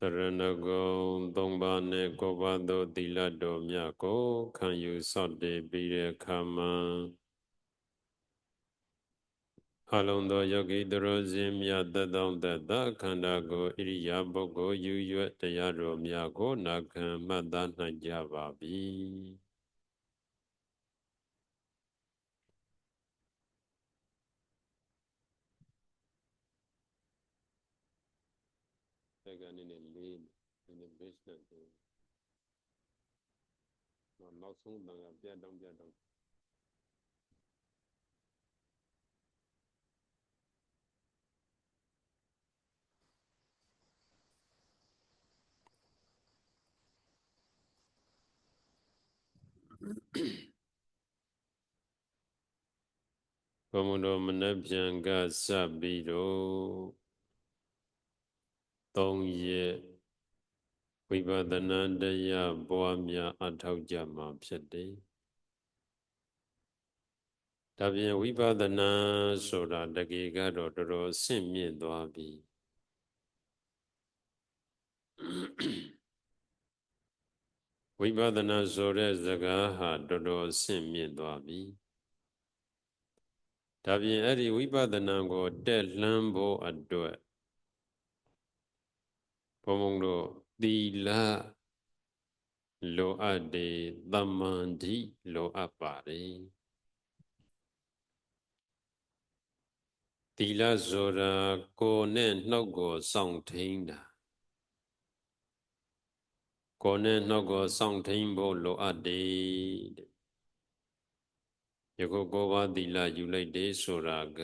တရဏဂုံသုံးပါးနဲ့ကိုးပါးသောသီလတော်မြတ်ကိုခံယူစောင့်တည်ပြီးတဲ့အခါမှာအလုံးသောယောဂီသူတော်စင်မြတ်တသောတတခန္ဓာကိုဣရိယာပုဂ္ဂိုလ်ယူရွတ်တရားတော်များကိုနာခံမှတ်သားနိုင်ကြပါပြီတက္ကနိနဲ့လေးနည်းနည်း base နဲ့ နောက်ဆုံးတန်ကပြတ်တောင်းပြတ်တောင်းဘုံတော်မနှပြန်ကစပြီးတော့၃ရက် ဝိပဿနာတရားပွားများအထောက်ကြမှာဖြစ်တယ်။ဒါပြင်ဝိပဿနာဆိုတာတကယ်ကတော့တော်တော်ဆင့်မြင့်သွားပြီ။ဝိပဿနာဆိုတဲ့စကားဟာတော်တော်ဆင့်မြင့်သွားပြီ။ဒါပြင်အဲ့ဒီဝိပဿနာကိုတက်လှမ်းဖို့အတွက်ဘုံဘုံတို့ သီလလိုအပ်တယ်တမန်တိလိုအပ်ပါတယ်သီလဆိုတာကိုယ်နဲ့နှုတ်ကိုစောင့်ထိန်တာကိုယ်နဲ့နှုတ်ကိုစောင့်ထိန်ဖို့လိုအပ်တယ်တဲ့ယခုကိုယ်ပါသီလယူလိုက်တယ်ဆိုတာက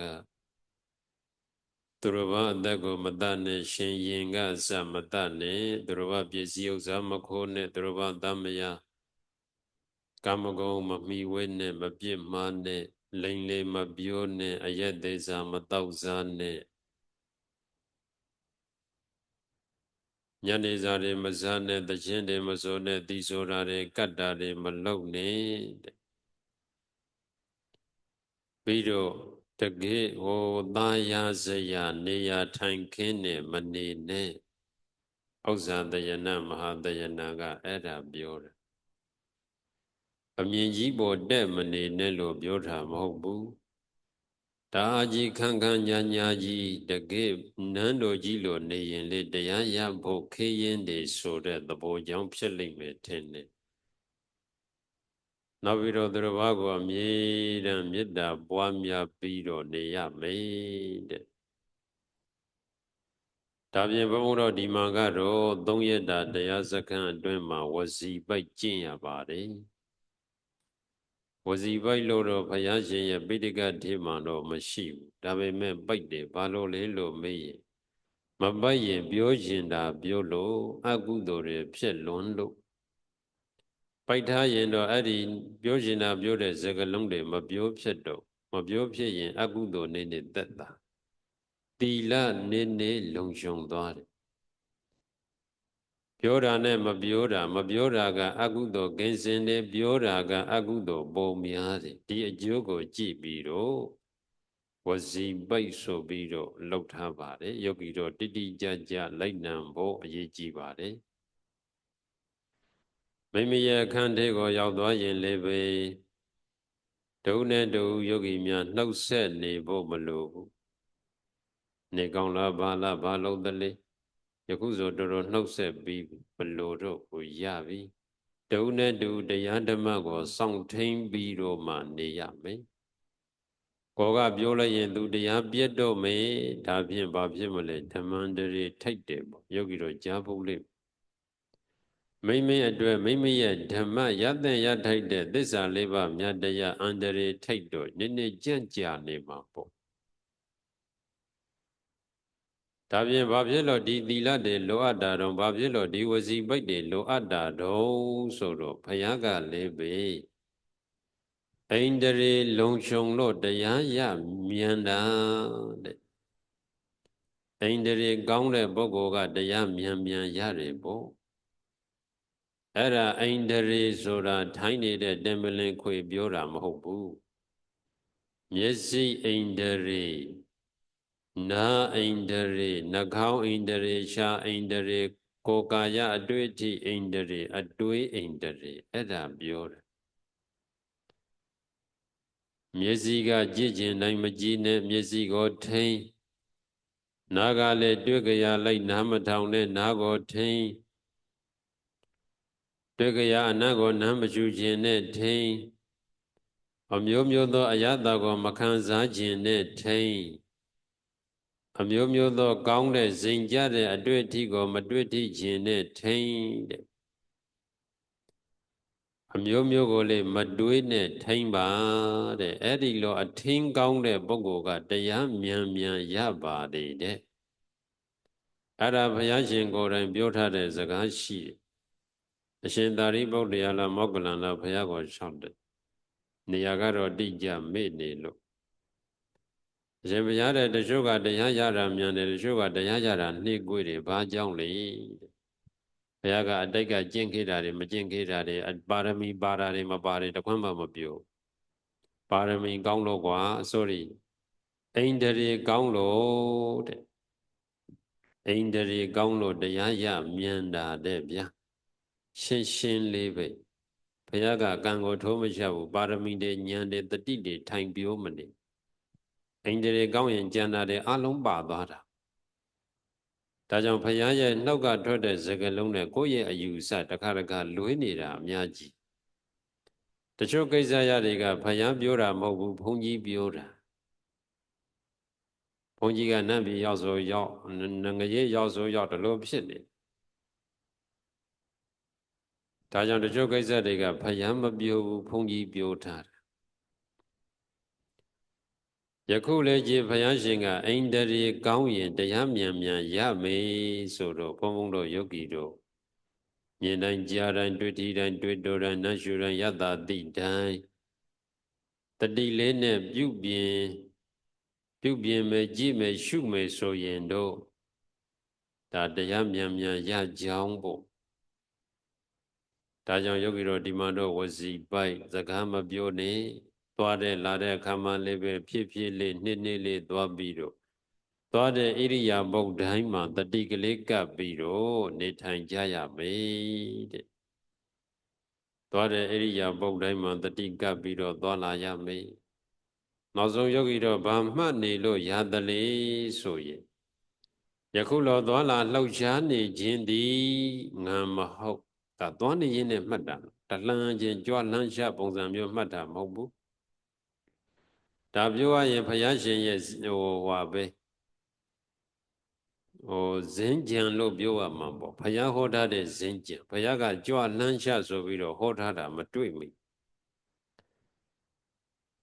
သူတော်ဘာအသက်ကိုမတတ်နဲ့ရှင်ရင်ကစမတတ်နဲ့သူတော်ဘာပစ္စည်းဥစ္စာမခိုးနဲ့သူတော်ဘာသမယကာမဂုဏ်မမီဝဲနဲ့မပြစ်မှားနဲ့လိန်လေမပြောနဲ့အယက်သေးစာမတောက်စားနဲ့ညနေစာတွေမစားနဲ့တခြင်းတွေမစိုးနဲ့တီဆိုတာတွေကတ်တာတွေမလုံနဲ့တဲ့ပြီးတော့ တကယ်ဟောသားရစရာနေရာထိုင်ခင်းနဲ့မနေနဲ့ဥစ္စာတယနာမဟာတယနာကအဲ့ဒါပြောတယ်အမြင်ကြီးပေါ်တက်မနေနဲ့လို့ပြောတာမဟုတ်ဘူးဒါကြီးခန်းခန်းညာညာကြီးတကယ်နန်းတော်ကြီးလိုနေရင်လေတရားရဖို့ခေးရင်တွေဆိုတဲ့သဘောကြောင့်ဖြစ်လိမ့်မယ်ထင်တယ် နောက်ပြီးတော့သူတော်ဘာကိုအမြဲတမ်းမေတ္တာပွားများပြီးတော့နေရမယ်တဲ့ဒါပြင်ဘုန်းတော်ဒီမှာကတော့သုံးရက်တာတရားစခန်းအတွင်းမှာဝစီပိုက်ကျင့်ရပါတယ်ဝစီပိုက်လို့တော့ဘုရားရှင်ရဲ့ပိဋကထေမှတော့မရှိဘူးဒါပေမဲ့ပိုက်တယ်ဘာလို့လဲလို့မေးရင်မပိုက်ရင် ပြောရင်တာပြောလို့အကုသိုလ်တွေဖြစ်လွန်းလို့ ပိုက်ထားရင်တော့အဲ့ဒီပြောရှင်တာပြောတဲ့စကားလုံးတွေမပြောဖြစ်တော့မပြောဖြစ်ရင် အကုသိုလ်နေနေသက်တာတီလနေနေလုံခြုံသွားတယ်ပြောတာနဲ့မပြောတာမပြောတာကအကုသိုလ်ကင်းစင်တယ်ပြောတာကအကုသိုလ်ပုံများတယ်ဒီအကျိုးကိုကြည့်ပြီးတော့ဝစီပိတ်ဆိုပြီးတော့လှုပ်ထားပါတယ်ယောဂီတော့တိတိကျကျလိုက်နံဖို့အရေးကြီးပါတယ် မိမိရဲ့အခန်းထဲကိုရောက်သွားရင်လည်းပဲဒုနဲ့ဒုယောဂီများနှုတ်ဆက်နေဖို့မလိုဘူးနေကောင်းလားဘာလားဘာလို့တလဲယခုဆိုတော်တော်နှုတ်ဆက်ပြီးမလိုတော့ကိုရပြီဒုနဲ့ဒုတရားဓမ္မကိုစောင့်ထိန်ပြီးတော့မှနေရမယ်ကိုကပြောလိုက်ရင်သူတရားပြတ်တော့မယ်ဒါဖြင့်ဘာဖြစ်မလဲဓမ္မန္တရေထိုက်တယ်ပေါ့ယောဂီတော့ကြားဖို့လိ မ့်မိမိအတွက်မိမိရဲ့ဓမ္မရတဲ့ရထိုက်တဲ့သစ္စာလေးပါးမြတ်တရားအန္တရာယ်ထိုက်တော့နည်းနည်းကြန့်ကြာနေမှာပေါ့ဒါပြင်ဘာဖြစ်လို့ဒီသီလတွေလိုအပ်တာတော့ဘာဖြစ်လို့ဒီဝစီပိတ်တွေလိုအပ်တာတော့ဆိုတော့ဘုရားကလည်းပဲအိန္ဒြေလုံခြုံလို့တရားရမြန်တာတဲ့အိန္ဒြေကောင်းတဲ့ပုဂ္ဂိုလ်ကတရားမြန်မြန်ရတယ်ပေါ့ အဲ့ဒါအိန္ဒြေဆိုတာထိုင်းနေတဲ့တမလင်ခွေပြောတာမဟုတ်ဘူးမျက်စိအိန္ဒြေနာအိန္ဒြေနှာခေါင်းအိန္ဒြေရှားအိန္ဒြေကိုယ်ကာယအတွေ့အထိအိန္ဒြေအတွေးအိန္ဒြေအဲ့ဒါပြောတယ်မျက်စိကကြည့်ကျင်တိုင်းမကြည့်နဲ့မျက်စိကိုထိန်နားကလည်းတွေ့ကြရလိုက်နားမထောင်နဲ့နားကိုထိန် တွေ့ကြရအနတ်ကိုနားမရှူခြင်းနဲ့ထိန်အမျိုးမျိုးသောအယတကိုမခံစားခြင်းနဲ့ထိန်အမျိုးမျိုးသော ကောင်းတဲ့ဇင်ကြတဲ့အတွေ့အထိကိုမတွေ့ထိခြင်းနဲ့ထိန်တဲ့အမျိုးမျိုးကိုလေမတွေးနဲ့ထိန်ပါတဲ့အဲ့ဒီလိုအထင်းကောင်းတဲ့ပုဂ္ဂိုလ်ကတရားမြန်မြန်ရပါတယ်တဲ့အဲ့ဒါဘုရားရှင်ကိုယ်တိုင်ပြောထားတဲ့စကားရှိတယ် အရှင်သာရိပုတ္တရာလာမောက္ကလန်လာဘုရားကိုရှောက်တယ်နေရာကတော့တိကျမေ့နေလို့အရှင်ဘုရားတဲ့တချို့ကတရားရတာမြန်တယ်တချို့ကတရားရတာနှိကွေးတယ်ဘာကြောင့်လဲဘုရားကအတိတ်ကကျင့်ခဲ့တာတွေမကျင့်ခဲ့တာတွေပါရမီပါတာတွေမပါတယ်တခွန်းမှမပြောပါရမီကောင်းလို့ကွာ sorry အိန္ဒြေကောင်းလို့တဲ့အိန္ဒြေကောင်းလို့တရားရမြန်တာတဲ့ဗျာ ရှင်းရှင်းလေးပဲဘုရားကကံကိုထိုးမချဘူးပါရမီတွေဉာဏ်တွေတတိတွေထိုင်ပြောမနေအိန္ဒြေကောင်းရင်ဉာဏ်တာတွေအလုံးပါသွားတာဒါကြောင့်ဘုရားရဲ့နှုတ်ကထွက်တဲ့စကားလုံးနဲ့ကိုယ့်ရဲ့အယူဆတခါတခါလွဲနေတာအများကြီးတချို့ကိစ္စရတွေကဘုရားပြောတာမဟုတ်ဘူးဘုန်းကြီးပြောတာဘုန်းကြီးကနတ်ပြည်ရောက်ဆိုရောက်ငရေရောက်ဆိုရောက်တလို့ဖြစ်နေ ဒါကြောင့်တချို့ကိစ္စတွေကဘုရားမပြောဘူးဘုန်းကြီးပြောထားတယ်ယခုလည်းကြည်ဘုရားရှင်ကအိန္ဒြေကောင်းရင်တရားမြန်မြန်ရမေဆိုတော့ဘုန်းဘုန်းတို့ယောဂီတို့မြင်တိုင်းကြားတိုင်းတွေ့ထိတိုင်းတွေ့တော်တိုင်းနတ်ရှုတိုင်းယတ္တာတိတိုင်းတတိလေးနဲ့ပြုပြင်ပြုပြင်မယ်ကြည့်မယ်ရှုမယ်ဆိုရင်တော့ဒါတရားမြန်မြန်ရကြောင်းပေါ့ ဒါကြောင့်ယောဂီတို့ဒီမှာတော့ဝစီပိုက်စကားမပြောနဲ့သွားတဲ့လာတဲ့အခါမှလည်းပဲဖြစ်ဖြစ်လေးနှစ်နှစ်လေးသွားပြီးတော့သွားတဲ့ဣရိယာပုတ်တိုင်းမှာတတိကလေးကပ်ပြီးတော့နေထိုင်ကြရမယ်တဲ့သွားတဲ့ဣရိယာပုတ်တိုင်းမှာတတိကပ်ပြီးတော့သွားလာရမယ်နောက်ဆုံးယောဂီတော့ဗာမှတ်နေလို့ရသလေဆိုရင်ယခုလောသွားလာလှုပ်ရှားနေခြင်းသည်ငံမဟုတ် ဒါသွားနေရင်းနဲ့မှတ်တာတလှမ်းခြင်းကြွလှမ်းရှာပုံစံမျိုးမှတ်တာမဟုတ်ဘူးဒါပြောရရင်ဘုရားရှင်ရဲ့ဟိုဟာပဲဟိုဇင်းကြံလို့ပြောရမှာပေါ့ဘုရားဟောထားတဲ့ဇင်းကြံဘုရားကကြွလှမ်းရှာဆိုပြီးတော့ဟောထားတာမတွေ့မိ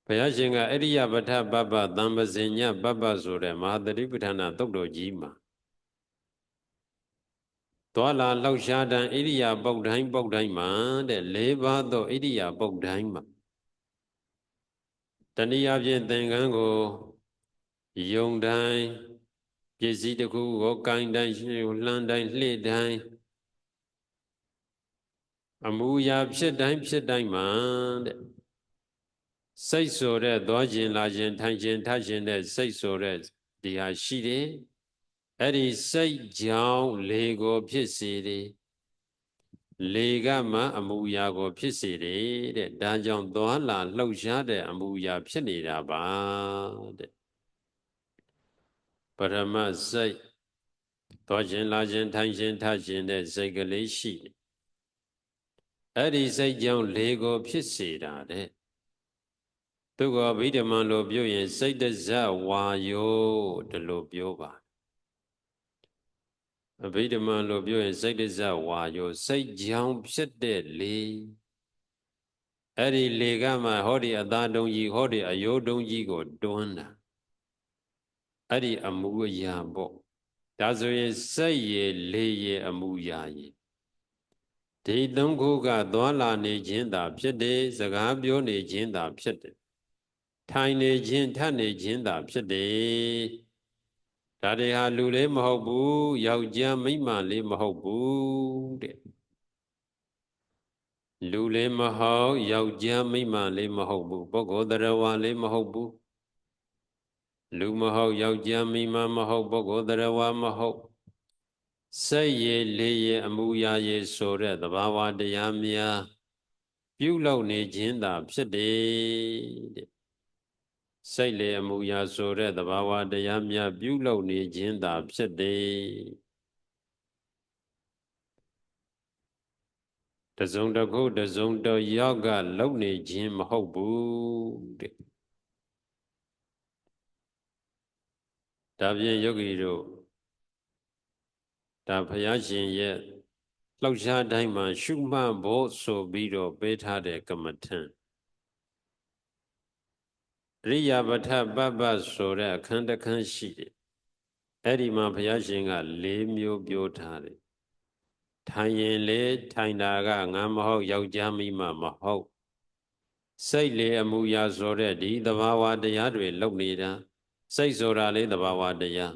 ဘုရားရှင်ကအရိယပဋ္ဌပပ္ပသံပဇင်ညပပ္ပဆိုတဲ့မဟာတတိပဋ္ဌာနာသုတ်တော်ကြီးမှာ သွာလာလောက်ရှားတန်ဣရိယာပုတ်တိုင်းပုတ်တိုင်းမှာတဲ့၄ပါးသောဣရိယာပုတ်တိုင်းမှာတနည်းအားဖြင့်သင်္ကန်းကိုယုံတိုင်းပစ္စည်းတစ်ခုကိုကိုင်းတိုင်းလှမ်းတိုင်းလှည့်တိုင်းအမူအရာဖြစ်တိုင်းဖြစ်တိုင်းမှာတဲ့စိတ်ဆိုတဲ့သွားခြင်းလာခြင်းထိုင်ခြင်းထခြင်းတဲ့စိတ်ဆိုတဲ့ဒီဟာရှိတယ် အဲ့ဒီစိတ်ကြောင့်လေကိုဖြစ်စေတယ်လေကမှအမူအရာကို ဖြစ်စေတယ်တဲ့ဒါကြောင့်သွားလာလှုပ်ရှားတဲ့အမူအရာဖြစ်နေတာပါတဲ့ပရမစိတ်သွားခြင်းလာခြင်းထိုင်ခြင်းထခြင်းတဲ့စိတ်ကလေးရှိတယ်အဲ့ဒီစိတ်ကြောင့်လေကို ဖြစ်စေတာတဲ့သူကဗိဓမာလို့ပြောရင်စိတ်တဇဝါယောဒီလိုပြောပါ အဘိဓမ္မာလို့ပြောရင်စိတ်တစ္ဆဝါယောစိတ်ကြောင်ဖြစ်တဲ့လေအဲ့ဒီလေကမှဟောဒီအသာတုံကြီးဟောဒီအယိုးတုံကြီးကိုတွန်းတာအဲ့ဒီအမှုအရာပေါ့ဒါဆိုရင်စိတ်ရည်လေရည်အမှုရာရည်ဒီသုံးခုကသွာလာနေခြင်းသာဖြစ်တယ်စကားပြောနေခြင်းသာဖြစ်တယ်ထိုင်နေခြင်းထနေခြင်းသာဖြစ်တယ် ဒါတွေဟာလူလေးမဟုတ်ဘူးယောက်ျားမိန်းမလေးမဟုတ်ဘူးတဲ့လူလေးမဟုတ်ယောက်ျားမိန်းမလေးမဟုတ်ဘူးပုဂ္ဂိုလ်တရားဝါလေးမဟုတ်ဘူးလူမဟုတ်ယောက်ျားမိန်းမမဟုတ်ပုဂ္ဂိုလ်တရားဝါမဟုတ်စိတ်ရည်လေးရည်အမှုရာရည်ဆိုတဲ့သဘာဝတရားများပြုလုပ်နေခြင်းသာဖြစ်တယ်တဲ့ စိတ်လေအမှုရာဆိုတဲ့သဘာဝတရားများပြုလုပ်နေခြင်းသာဖြစ်တယ်တစုံတစ်ခုတစုံတစ်ယောက်ကလုံနေခြင်းမဟုတ်ဘူးတဲ့ဒါဖြင့်ယောဂီတို့ဒါဘုရားရှင်ရဲ့လှောက်ရှားတိုင်းမှာ ရှုမှတ်ဖို့ဆိုပြီးတော့ပေးထားတဲ့ကမ္မထံအ ရိယာပဋ္ဌပပ္ပဆိုတဲ့အခန်းတစ်ခန်းရှိတယ်အဲ့ဒီမှာဘုရားရှင်က၄မျိုးပြောထားတယ်ထိုင်ရင်လေထိုင်တာကငါမဟုတ်ယောက်ျားမိမမဟုတ်စိတ်လေအမှုရာဆိုတဲ့ဒီသဘာဝတရားတွေလုံနေတာစိတ်ဆိုတာလေသဘာဝတရား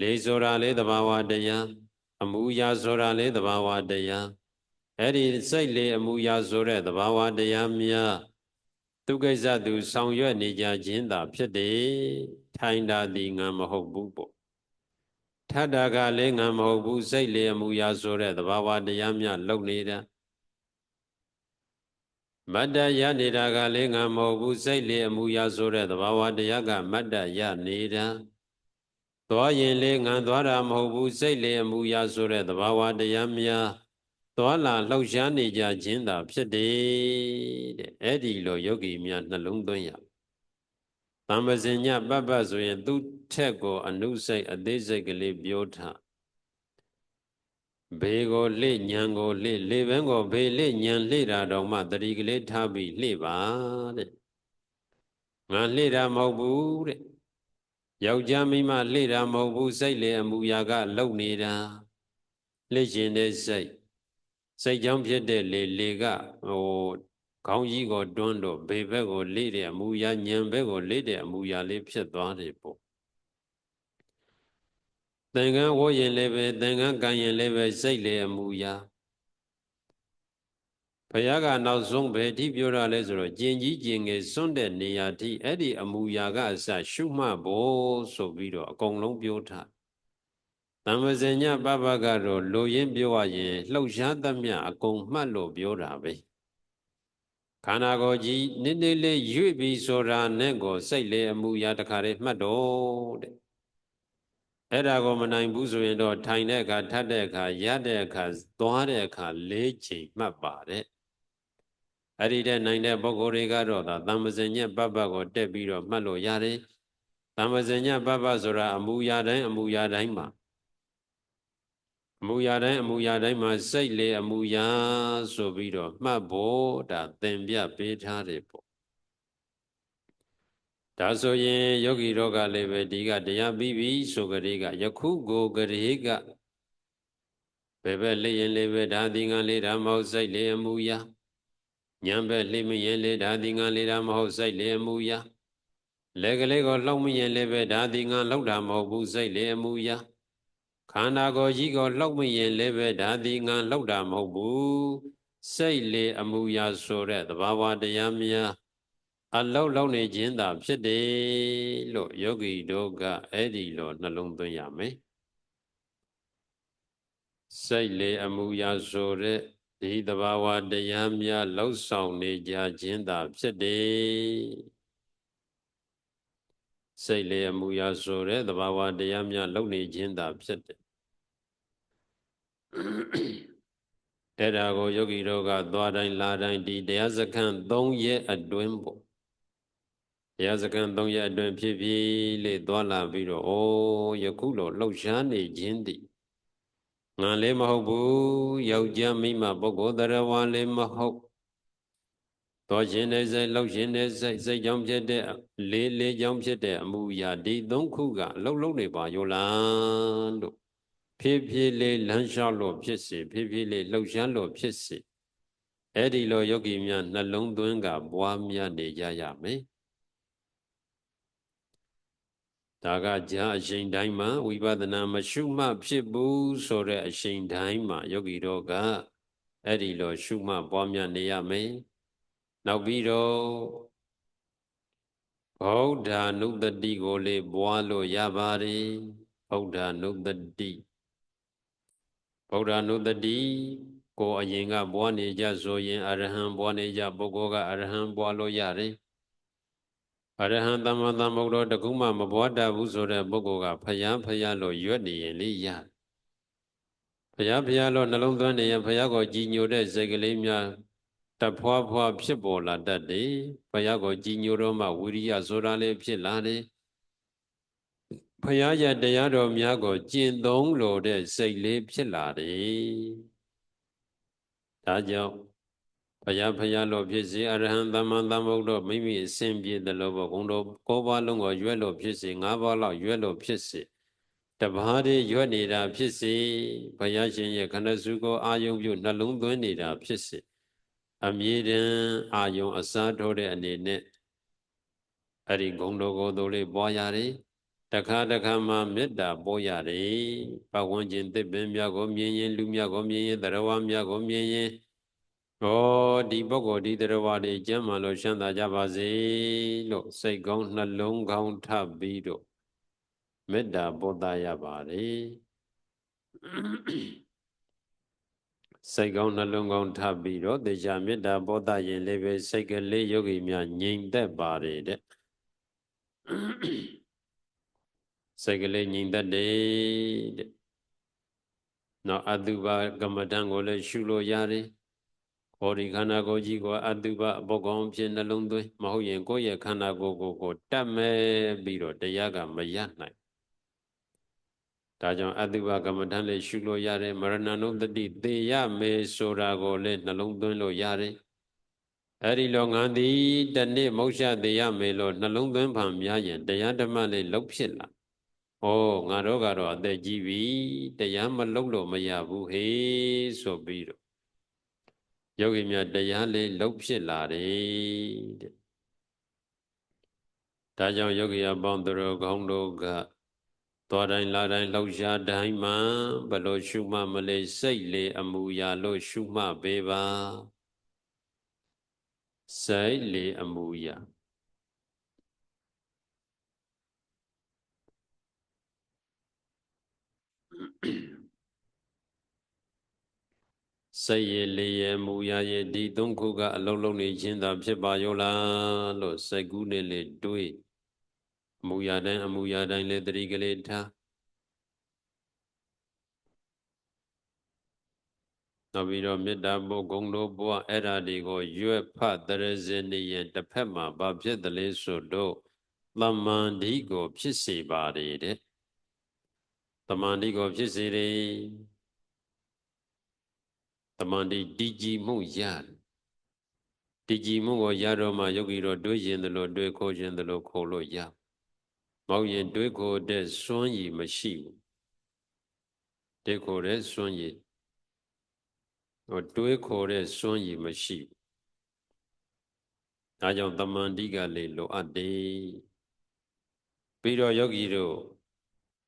လေဆိုတာလေသဘာဝတရားအမှုရာဆိုတာလေသဘာဝတရားအဲ့ဒီစိတ်လေအမှုရာဆိုတဲ့သဘာဝတရားများ သူကိစ္စသူဆောင်ရွက်နေကြခြင်းသာဖြစ်တယ်ထိုင်တာဒီငါမဟုတ်ဘူးပေါ့ထပ်တာကလည်းငါမဟုတ်ဘူးစိတ်လေအမှုရာဆိုတဲ့သဘာဝတရားများလုံနေတာမတ္တရနေတာကလည်းငါမဟုတ်ဘူးစိတ်လေအမှုရာဆိုတဲ့သဘာဝတရားကမတ္တရနေတာသွားရင်လေငံသွားတာမဟုတ်ဘူးစိတ်လေအမှုရာဆိုတဲ့သဘာဝတရားများ သွားလာလှုပ်ရှားနေကြခြင်းသာဖြစ်တယ်တဲ့အဲ့ဒီလိုယောဂီများနှလုံးသွင်းရတမ္ပဇင်ညပပ္ပဆိုရင် သူ့ထက်ကို အနုစိတ်အသေးစိတ်ကလေးပြောထားဘေကိုလေညံကိုလေလေဘန်းကိုဘေလေညံလေတာတော့မှတတိကလေးထားပြီးလေပါတဲ့ငါလေတာမဟုတ်ဘူးတဲ့ယောက်ျားမိန်းမလှေတာမဟုတ်ဘူးစိတ်လေအမူအရာကလုံနေတာလှေရှင်တဲ့စိတ် စိတ်ကြောင့်ဖြစ်တဲ့လေလေကဟိုခေါင်းကြီးကိုတွန်းတော့ဘေဘက်ကိုလေတဲ့အမူအရာညံဘက်ကိုလေတဲ့အမူအရာလေးဖြစ်သွားတယ်ပေါ့သင်္ကန်းဝရင်လည်းပဲသင်္ကန်းကံရင်လည်းပဲစိတ်လေအမူအရာဘုရားကနောက်ဆုံးပဲဒီပြောရလဲဆိုတော့ကျင်ကြီးကျင်ငယ်စွန့်တဲ့နေရာထိအဲ့ဒီအမူအရာကအစရှုမှတ်ဖို့ဆိုပြီးတော့အကုန်လုံးပြောထား တမ္ပဇင်ညပပကတော့လိုရင်းပြောရရင်လှုပ်ရှားသမျှအကုန်မှတ်လို့ပြောတာပဲခန္ဓာကိုယ်ကြီးနည်းနည်းလေးရွေ့ပြီးဆိုတာနဲ့ကိုစိတ်လေအမူအရာတခါလေးမှတ်တော့တဲ့အဲ့ဒါကိုမနိုင်ဘူးဆိုရင်တော့ထိုင်တဲ့အခါထပ်တဲ့အခါရတဲ့အခါသွားတဲ့အခါလေးချိန်မှတ်ပါတဲ့အဲ့ဒီတဲ့နိုင်တဲ့ပုဂ္ဂိုလ်တွေကတော့ဒါတမ္ပဇင်ညက်ပပကိုတက်ပြီးတော့မှတ်လို့ရတယ်တမ္ပဇင်ညက်ပပဆိုတာအမူအရာတိုင်းအမူအရာတိုင်းမှာ အမူအရာတိုင်းအမူအရာတိုင်းမှာစိတ်လေအမူအရာဆိုပြီးတော့မှတ်ဖို့ဒါသင်ပြပေးထားတယ်ပေါ့ဒါဆိုရင်ယောဂီတော်ကလည်းပဲဒီကတရားပြီးပြီဆိုကြတဲ့ကယခုကိုကလေးကဘယ်ဘက်လေးရင်လေးပဲဒါသင်္ကန်းလေးဓမ္မောစိတ်လေးအမူအရာညံဘက်လှိမရင်လေဒါဒီငါလေတာမဟုတ်စိတ်လေအမူအရာလက်ကလေးကိုလှုပ်မရင်လည်းပဲဒါဒီငါလှုပ်တာမဟုတ်ဘူးစိတ်လေအမူအရာ ခန္ဓာကိုယ်ကြီးကိုလှုပ်မရင်လည်းပဲဒါဒီငါလှုပ်တာမဟုတ်ဘူးစိတ်လေအမူအရာဆိုတဲ့သဘာဝတရားများအလုံးလုံးနေခြင်းသာဖြစ်တယ်လို့ယောဂီတို့ကအဲ့ဒီလိုနှလုံးသွင်းရမယ်စိတ်လေအမူအရာဆိုတဲ့ဒီတဘာဝတရားများလှုပ်ဆောင်နေကြခြင်းသာဖြစ်တယ် စိတ်လေအမူအရာဆိုတဲ့တဘာဝတရားများလှုပ်နေခြင်းသာဖြစ်တယ်အဲ့ဒါကိုယောဂီတို့ကသွားတိုင်းလာတိုင်းဒီတရားစခန်း၃ရက်အတွင်းပေါ့တရားစခန်း၃ရက်အတွင်းဖြစ်ဖြစ်လေးသွားလာပြီးတော့ဩယခုလိုလှုပ်ရှားနေခြင်းတည်ငါလည်းမဟုတ်ဘူးယောက်ျားမိမပုဂ္ဂိုလ်တရားဝါလည်းမဟုတ် တော်ခြင်းနဲ့စိတ်လှုပ်ခြင်းနဲ့စိတ်စိတ်ကြောင့်ဖြစ်တဲ့လေးလေးကြောင့်ဖြစ်တဲ့အမှုရာဒီသုံးခုကအလုံးလုံးနေပါရောလားလို့ဖြည်းဖြည်းလေးလမ်းလျှောက်လို့ဖြစ်စေဖြည်းဖြည်းလေးလှုပ်ရှားလို့ဖြစ်စေအဲ့ဒီလိုယောဂီများနှလုံးသွင်းကပွားများနေကြရမယ်ဒါကကြာအချိန်တိုင်းမှာဝိပဿနာမရှုမှဖြစ်ဘူးဆိုတဲ့အချိန်တိုင်းမှာယောဂီတို့ကအဲ့ဒီလိုရှုမှပွားများနေရမယ် နောက်ပြီးတော့ဗုဒ္ဓ ानु တတိကိုလေးပွားလို့ရပါတယ်ဗုဒ္ဓ ानु တတိ ဗုဒ္ဓ ानु တတိကိုအရင်ကဘွားနေကြဆိုရင်အရဟံဘွားနေကြပုဂ္ဂိုလ်ကအရဟံဘွားလို့ရတယ်အရဟံသမ္မာသမ္ဗုဒ္ဓတကူမှမဘွားတတ်ဘူးဆိုတဲ့ပုဂ္ဂိုလ်ကဖယားဖယားလို့ရွတ်နေရင်လေးရဖယားဖယားလို့နှလုံးသွင်းနေရင်ဖယားကိုကြည်ညိုတဲ့စိတ်ကလေးများ တဖွာဖွာဖြစ်ပေါ်လာတတ်တယ်ဖယားကိုကြည်ညိုတော့မှဝိရိယဆိုတာလေးဖြစ်လာတယ်ဖယားရတရားတော်များကိုကျင့်သုံးလို့တဲ့စိတ်လေးဖြစ်လာတယ်ဒါကြောင့်ဘုရားဖရာလို့ဖြစ်စေအရဟံသမ္မာသမ္ဗုဒ္ဓမိမိအစဉ်ပြေတယ်လို့ဘုံတော်၉ပါးလုံးကိုရွက်လို့ဖြစ်စေ၅ပါးလောက်ရွက်လို့ဖြစ်စေတပါးတည်းရွက်နေတာဖြစ်စေဘုရားရှင်ရဲ့ခန္ဓာစုကိုအာယုံပြုနှလုံးသွင်းနေတာဖြစ်စေ အမြဲတမ်းအာယုံအစားထိုးတဲ့အနေနဲ့အဲ့ဒီဂုံတော်ကိုယ်တော်လေးပွားရတယ်တခါတခါမှမေတ္တာပို့ရတယ်ပဝန်းကျင်သစ်ပင်များကိုမြင်ရင်လူများကိုမြင်ရင်တရဝများကိုမြင်ရင်ဩဒီပုဂ္ဂိုလ်ဒီတရဝတွေကျမ်းမှလို့ရှမ်းသာကြပါစေလို့စိတ်ကောင်းနှလုံးကောင်းထပ်ပြီးတော့မေတ္တာပို့သားရပါတယ် စိတ်ကောင်းနှလုံးကောင်းထပ်ပြီးတော့တရားမေတ္တာပို့သားရင်လည်းပဲစိတ်ကလေးယောဂီများငြိမ်သက်ပါတယ်တဲ့စိတ်ကလေးငြိမ်သက်တယ်တဲ့နောက်အတုပကမ္မဋ္ဌာန်းကိုလည်းရှုလို့ရတယ်ဟောဒီခန္ဓာကိုယ်ကြီးကိုအတုပအဘောကောင်ဖြစ်နှလုံးသွင်းမဟုတ်ရင်ကိုယ့်ရဲ့ခန္ဓာကိုယ်ကိုကိုတတ်မဲ့ပြီးတော့တရားကမရနိုင် ဒါကြောင့်အတုပကမ္မဋ္ဌာန်းလေးရှုလို့ရတယ်မရဏနုတတိသေရမေဆိုတာကိုလည်းနှလုံးသွင်းလို့ရတယ်အဲ့ဒီလောငန်းသည်တနေ့မော ಕ್ಷ သေးရမယ်လို့နှလုံးသွင်းဖန်များရင်တရားဓမ္မလေးလောက်ဖြစ်လာဩငါတို့ကတော့အသက်ကြီးပြီတရားမလုံးလို့မရဘူးဟေးဆိုပြီးတော့ယောဂီများတရားလေးလုံးဖြစ်လာတယ်တဲ့ဒါကြောင့်ယောဂီအပေါင်းတို့ကောင်းတို့က သွားတိုင်းလာတိုင်းလှောက်ရှားတိုင်းမှာဘလို့ရှုမှမလဲစိတ်လေအမူအရာလို့ရှုမှပေးပါစိတ်လေအမူအရာစိတ်ရလေရမူရရဒီသုံးခုကအလုံးလုံးနေခြင်းသာဖြစ်ပါရောလားလို့စိတ်ကူးနဲ့လေတွေး အမူရတိုင်းအမူရတိုင်းလေတတိကလေးထားနောက်ပြီးတော့မေတ္တာပို့ဂုံတို့ဘဝအဲ့ဓာတွေကိုရွက်ဖတ်တရဇင်းနေရင်တစ်ဖက်မှာဘာဖြစ်တယ်လဲဆိုတော့သမ္မန္တိကို ဖြစ်စေပါတယ်တဲ့တမန္တိကိုဖြစ်စေတယ်တမန္တိတည်ကြည်မှုရတယ်တည်ကြည်မှုကိုရတော့မှယောဂီတော့တွေးရင်တယ်လို့တွေးခိုးခြင်းတယ်လို့ခိုးလို့ရ မောက်ရင်တွေးခိုးတဲ့စွမ်းရည်မရှိဘူးတွေးခိုးတဲ့စွမ်းရည်ဟိုတွေးခိုးတဲ့စွမ်းရည်မရှိဘူးဒါကြောင့်တမန္တိကလေးလိုအပ်တယ်ပြီးတော့ယောဂီတို့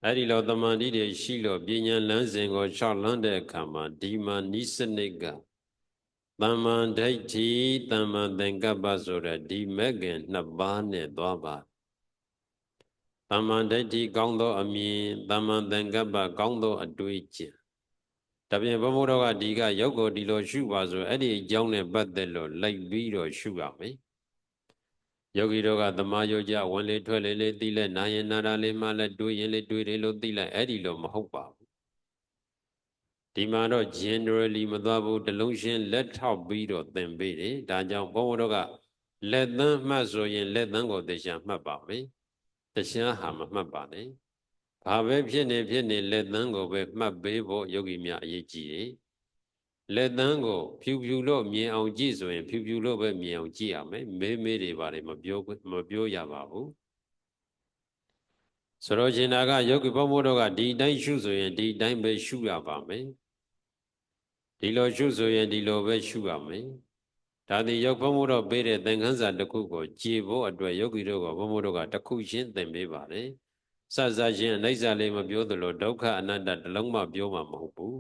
အဲ့ဒီလိုတမန်တိတွေရှိလို့ပညာလန်းစဉ်ကိုရှောက်လန်းတဲ့အခါမှာဒီမှာနိစနစ်ကတမ္မန်ဒိဋ္ဌိတမ္မန်သင်္ကပ္ပဆိုတဲ့ဒီမဂ္ဂင်နှစ်ပါးနဲ့သွားပါ တမ္မန်ဒိဋ္ဌိကောင်းသောအမြင်တမ္မန်သင်္ကပ္ပကောင်းသောအတွေ့အကြုံတပြင်ဘုံဘုတော်ကဒီကရုပ်ကိုဒီလိုရှုပါဆိုအဲ့ဒီအကြောင်းနဲ့ပတ်သက်လို့လိုက်ပြီးတော့ရှုရမယ်ယောဂီတို့ကသမာယောကြဝင်လေထွက်လေလေးသိလဲနာရင်နာတာလေးမှလည်းတွေးရင်လေးတွေးတယ်လို့သိလိုက်အဲ့ဒီလိုမဟုတ်ပါဘူးဒီမှာတော့ generally မသွားဘူးတလုံးရှင်းလက်ထောက်ပြီးတော့သင်ပေးတယ်ဒါကြောင့်ဘုန်းဘုတို့ကလက်သန်းမှတ်ဆိုရင်လက်သန်းကိုတရားမှတ်ပါမယ် တရားဟာမမှတ်ပါနဲ့ဘာပဲဖြစ်နေဖြစ်နေလက်သန်းကိုပဲမှတ်ပေးဖို့ယောဂီများအရေးကြီးတယ်လက်သန်းကို ဖြူဖြူလို့မြင်အောင်ကြည့်ဆိုရင် ဖြူဖြူလို့ပဲမြင်အောင်ကြည့်ရမယ်မေးမေးတွေပါတယ်မပြောမပြောရပါဘူးဆိုတော့ရှင်နာကယောဂီဘုံဘုတို့ကဒီတိုင်းရှုဆိုရင်ဒီတိုင်းပဲရှုရပါမယ်ဒီလိုရှုဆိုရင်ဒီလိုပဲရှုရမယ် ဒါသည်ယောဂဘုံဘုတို့ပေးတဲ့သင်္ကန်းစာတစ်ခုကိုကြည်ဖို့အတွက်ယောဂီတို့ကဘုံဘုတို့ကတစ်ခုချင်းသင်ပေးပါတယ်စစချင်းအနိစ္စလေးမပြောသလိုဒုက္ခအနတ္တတလုံးမှပြောမှာမဟုတ်ဘူး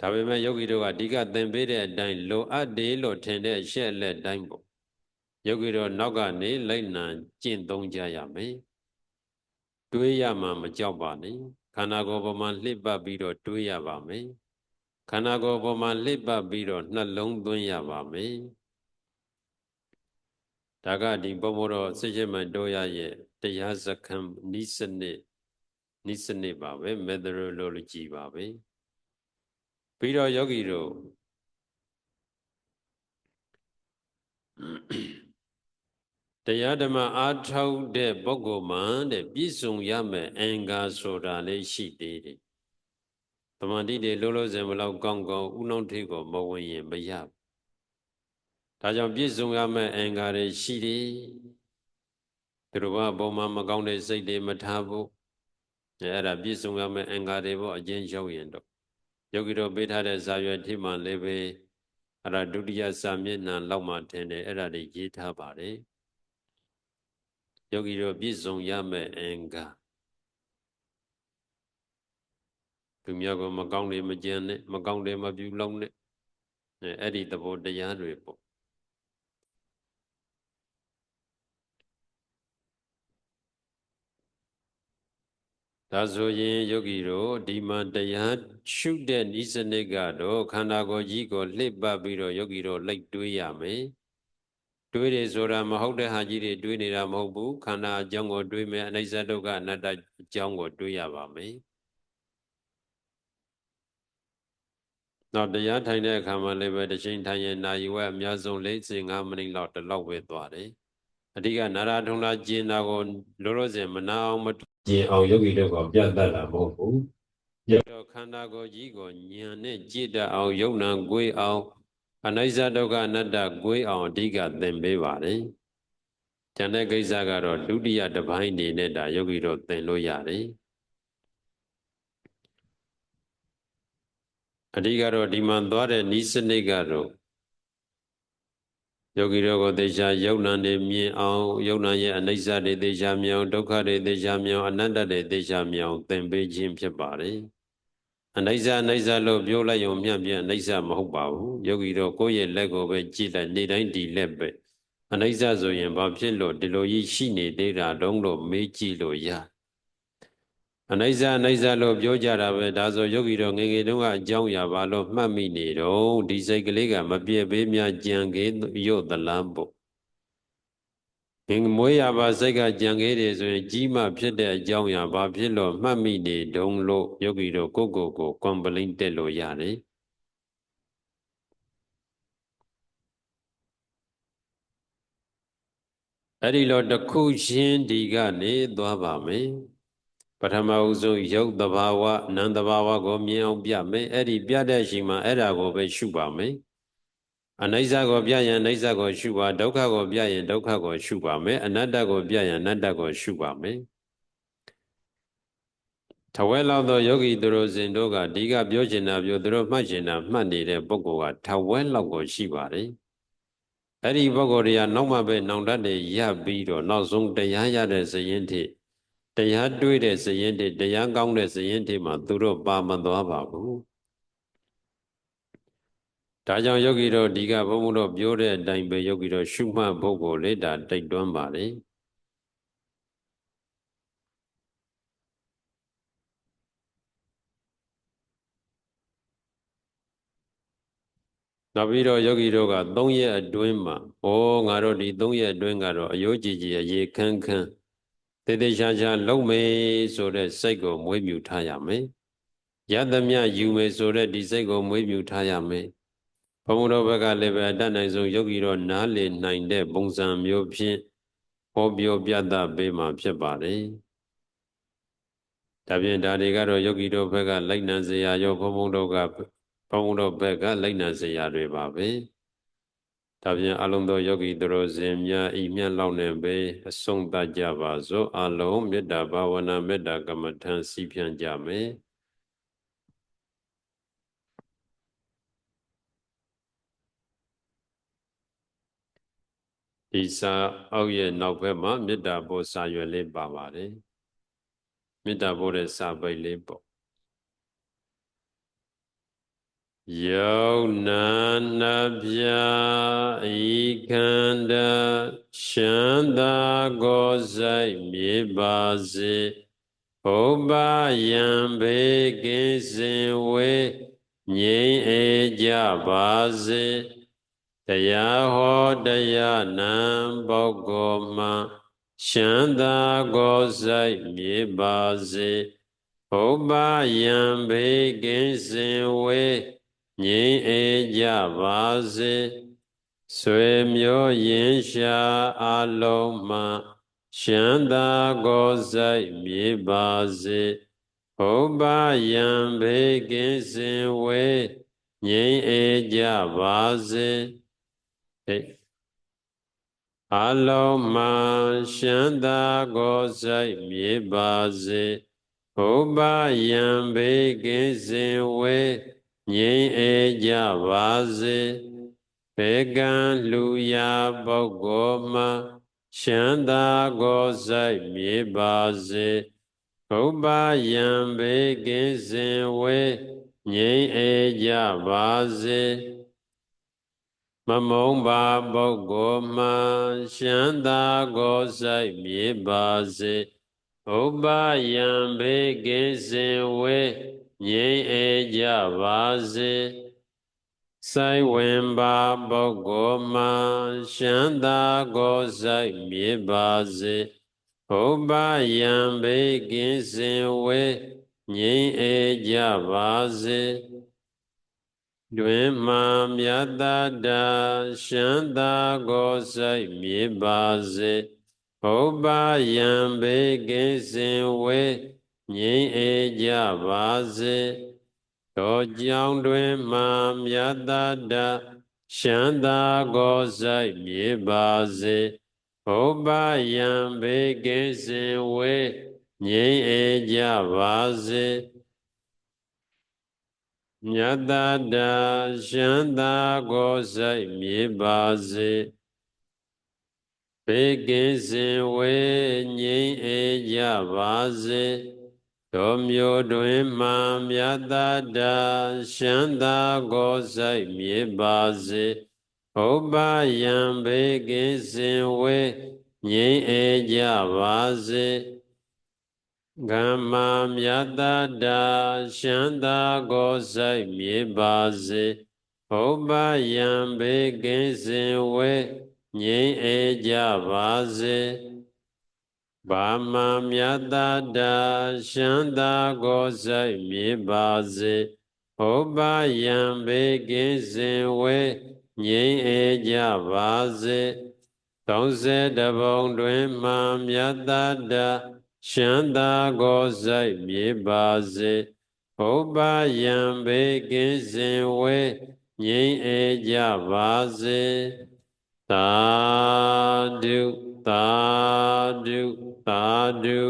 ဒါပေမဲ့ယောဂီတို့ကအဓိကသင်ပေးတဲ့အတိုင်းလိုအပ်တယ်လို့ထင်တဲ့အချက်လက်တိုင်းပေါ့ယောဂီတို့နောက်ကနေလိုက်နံကျင့်သုံးကြရမယ်တွေးရမှမကြောက်ပါနဲ့ခန္ဓာကိုယ်ပေါ်မှာလှစ်ပတ်ပြီးတော့တွေးရပါမယ် ခန္ဓာကိုယ်ပေါ်မှာလှစ်ပတ်ပြီးတော့နှလုံးသွင်းရပါမယ်ဒါကဒီဘုံဘတော်စိတ်ရှိမှတိုးရရဲ့တရားစခန်းနိစနစ်နိစနစ်ပါပဲ methodology ပါပဲပြီးတော့ယောဂီတို့တရားဓမ္မအားထုတ်တဲ့ပုဂ္ဂိုလ်မှတဲ့ပြည့်စုံရမယ်အင်္ဂါဆိုတာလေးရှိသေးတယ်။ တမန်တိတွေလုံးလုံးစင်မလောက်ကောင်းကောင်းဥနောက်ထိကိုမဝင်ရင်မရဘူး။ဒါကြောင့်ပြည့်စုံရမယ်အင်္ဂါတွေရှိတယ်။သူတို့ဘာပုံမှန်မကောင်းတဲ့စိတ်တွေမထားဘူး။အဲအဲ့ဒါပြည့်စုံရမယ်အင်္ဂါတွေပေါ့အကျဉ်းချုပ်ရင်တော့ယောဂီတို့ပေးထားတဲ့ဇာရွယ်ထိမှလည်းပဲအဲ့ဒါဒုတိယစာမျက်နှာလောက်မှထင်တယ်အဲ့ဒါတွေရေးထားပါတယ်။ယောဂီတို့ပြည့်စုံရမယ့်အင်္ဂါ သူများကမကောင်းတယ်မကြမ်းနဲ့မကောင်းတယ်မပြုလုံးနဲ့အဲအဲ့ဒီသဘောတရားတွေပေါ့ဒါဆိုရင်ယောဂီတို့ဒီမှာတရားရှုတဲ့ဤစနစ်ကတော့ခန္ဓာကိုယ်ကြီးကိုလှစ်ပတ်ပြီးတော့ယောဂီတို့လိုက်တွေးရမယ်တွေးတယ်ဆိုတာမဟုတ်တဲ့ဟာကြီးတွေတွေးနေတာမဟုတ်ဘူးခန္ဓာအကြောင်းကိုတွေးမယ်အနိစ္စဒုက္ခအနတ္တအကြောင်းကိုတွေးရပါမယ် နောက်တရားထိုင်တဲ့အခါမှာလည်းပဲတစ်ချိန်ထိုင်ရင်နာယီဝက်အများဆုံး၄၅မိနစ်လောက်တလောက်ပဲသွားတယ်အဓိကနာရထုံလာကျင်တာကိုလိုလိုစင်မနာအောင်မကျင်အောင်ယောဂီတို့ကပြတ်တတ်တာမဟုတ်ဘူးရတော့ခန္ဓာကိုယ်ကြီးကိုညံနဲ့ကြည်တတ်အောင်ယုံနာကိုယ်အောင်အနိစ္စဒုက္ခအနတ္တကိုယ်အောင်အဓိကသင်ပေးပါတယ်။ဉာဏ်တဲ့ကိစ္စကတော့ဒုတိယတစ်ပိုင်းနေနဲ့ဒါယောဂီတို့သင်လို့ရတယ်။ အဓိကတော့ဒီမှာသွားတဲ့ဤစနစ်ကတော့ယောဂီတို့ကိုသေချာယုံနာနေမြင်အောင်ယုံနာရဲ့အနိစ္စတွေသေချာမြင်အောင်ဒုက္ခတွေသေချာမြင်အောင်အနတ္တတွေသေချာမြင်အောင်သင်ပေးခြင်းဖြစ်ပါတယ်။အနိစ္စအနိစ္စလို့ပြောလိုက်ရုံမျှပြအနိစ္စမဟုတ်ပါဘူးယောဂီတော့ကိုယ့်ရဲ့လက်ကိုပဲကြည့်လိုက်နေတိုင်းဒီလက်ပဲအနိစ္စဆိုရင်ဘာဖြစ်လို့ဒီလိုကြီးရှိနေသေးတာတုံးလို့မေးကြည့်လို့ရ အနိစ္စအနိစ္စလို့ပြောကြတာပဲဒါဆိုယောဂီတော့ငငယ်တုန်းကအကြောင်းအရာဘာလို့မှတ်မိနေတော့ဒီစိတ်ကလေးကမပြည့်ပေးမြကြံကေရုတ်သလားပေါ့ငင်မွေးရပါစိတ်ကကြံခဲ့တယ်ဆိုရင်ကြီးမှဖြစ်တဲ့အကြောင်းအရာဘာဖြစ်လို့မှတ်မိနေတုံးလို့ယောဂီတို့ကိုကိုကိုကွန်ပလိန်တက်လို့ရတယ်အဲ့ဒီလိုတစ်ခုချင်းဒီကနေသွားပါမယ် ပထမဦးဆုံးယုတ်တဘာဝနန္တဘာဝကိုမြင်အောင်ပြမယ်အဲ့ဒီပြတဲ့အချိန်မှာအဲ့ဒါကိုပဲရှုပါမယ်အနိစ္စကိုပြရင်အနိစ္စကိုရှုပါဒုက္ခကိုပြရင်ဒုက္ခကိုရှုပါမယ်အနတ္တကိုပြရင်အနတ္တကိုရှုပါမယ်ထဝဲလောက်သောယောဂီသူတို့စဉ်တို့ကဒီကပြောချင်တာပြောသူတို့မှတ်ချင်တာမှတ်နေတဲ့ပုဂ္ဂိုလ်ကထဝဲလောက်ကိုရှိပါတယ်အဲ့ဒီပုဂ္ဂိုလ်တွေကနောက်မှပဲနောင်တတ်တွေရပြီးတော့နောက်ဆုံးတရားရတဲ့ဇယင်းထိ တရားတွေးတဲ့ဇယင်းထိတရားကောင်းတဲ့ဇယင်းထိမှာသူတို့ပါမသွားပါဘူးဒါကြောင့်ယောဂီတို့ဒီကဘုံဘုံတို့ပြောတဲ့အတိုင်းပဲယောဂီတို့ရှုမှတ်ဖို့ကိုလေဒါတိုက်တွန်းပါလေနောက်ပြီးတော့ယောဂီတို့က၃ရက်အတွင်းမှာဩငါတို့ဒီ၃ရက်အတွင်းကတော့အယိုးကြည်ကြည်အရေးခန်းခန်း တေတေချာချာလုံးမေဆိုတဲ့စိတ်ကိုမွေးမြူထားရမယ်။ယသမြယူမေဆိုတဲ့ဒီစိတ်ကိုမွေးမြူထားရမယ်။ဘုံတော်ဘက်ကလည်းပဲအတတ်နိုင်ဆုံးယောဂီတော့နားလေနိုင်တဲ့ပုံစံမျိုးဖြင့်ဟောပြောပြသပေးမှာဖြစ်ပါတယ်။ဒါပြင်ဒါတွေကတော့ယောဂီတို့ဘက်ကလိုက်နံစရာရောဘုံဘုံတော်ကဘုံတော်ဘက်ကလိုက်နံစရာတွေပါပဲ။ ဒါပြင်အလုံးသောယောဂီတို့စင်များဤမြတ်လောက်နေပဲအဆုံးသတ်ကြပါစို့အလုံးမေတ္တာဘာဝနာမေတ္တာကမ္မထံစီဖြန့်ကြမယ်။ဒီစာအောက်ရဲ့နောက်ဘက်မှာမေတ္တာပို့စာရွယ်လေးပါပါတယ်မေတ္တာပို့တဲ့စာပိတ်လေးပေါ့ ယောနာနာပြဤခန္ဓာရှမ်းသာကိုစိုက်မြေပါစေဘုဗ္ဗယံဘေကင်းစင်ဝေငြိမ်းအေးကြပါစေတရားဟောတရားနံပုဂ္ဂိုလ်မှရှမ်းသာကိုစိုက်မြေပါစေဘုဗ္ဗယံဘေကင်းစင်ဝေ ငြိမ်းအေးကြပါစေဆွေမျိုးရင်ရှာအလုံးမှရှမ်းသာကိုစိုက်မြေပါစေဘုဗ္ဗယံဘေကင်းစင်ဝေငြိမ်းအေးကြပါစေအလုံးမှရှမ်းသာကိုစိုက်မြေပါစေဘုဗ္ဗယံဘေကင်းစင်ဝေ ငြိမ်းအေးကြပါစေဘေကံလူရာပုဂ္ဂိုလ်မှရှမ်းသာကိုစိုက်မြေပါစေဘုဗ္ဗယံဘေကင်းစင်ဝေငြိမ်းအေးကြပါစေမမုံပါပုဂ္ဂိုလ်မှရှမ်းသာကိုစိုက်မြေပါစေဥပယံဘေကိစင်ဝေ ငြိမ်းအေကြပါစေဆိုင်ဝင်ပါပုဂ္ဂိုလ်မှရှမ်းသာကိုစိုက်မြေပါစေဥပယံဘေကိစင်ဝေငြိမ်းအေကြပါစေတွင်မှမြတ်တာရှမ်းသာကိုစိုက်မြေပါစေဘုဗ္ဗယံဘေကိစင်ဝေ ငြိမ်းအေကြပါစေတောကြောင့်တွင်မှမြတ်တာရှမ်းသာကိုစိုက်မြေပါစေဘုဗ္ဗယံဘေကိစင်ဝေငြိမ်းအေကြပါစေမြတ်တာရှမ်းသာကိုစိုက်မြေပါစေဘေကင်းစင်ဝေငြိမ်းအေးကြပါစေ တို့မျိုးတွင်မှမြတ်တာရှမ်းသာကိုစိုက်မြေပါစေဥပ္ပယံဘေကင်းစင်ဝေငြိမ်းအေးကြပါစေကမ္မမြတ်တာရှမ်းသာကိုစိုက်မြေပါစေဥပ္ပယံဘေကင်းစင်ဝေငြိမ်းအေးကြပါစေ ဘာမမြတ်တာရှမ်းသာကိုစိုက်မြေပါစေဟောပယံဘေကင်းစင်ဝေငြိမ်းအေးကြပါစေ30တဘုံတွင်မှမြတ်တာရှမ်းသာကိုစိုက်မြေပါစေဟောပယံဘေကင်းစင်ဝေငြိမ်းအေးကြပါစေသာဓုသာဓု သာဓု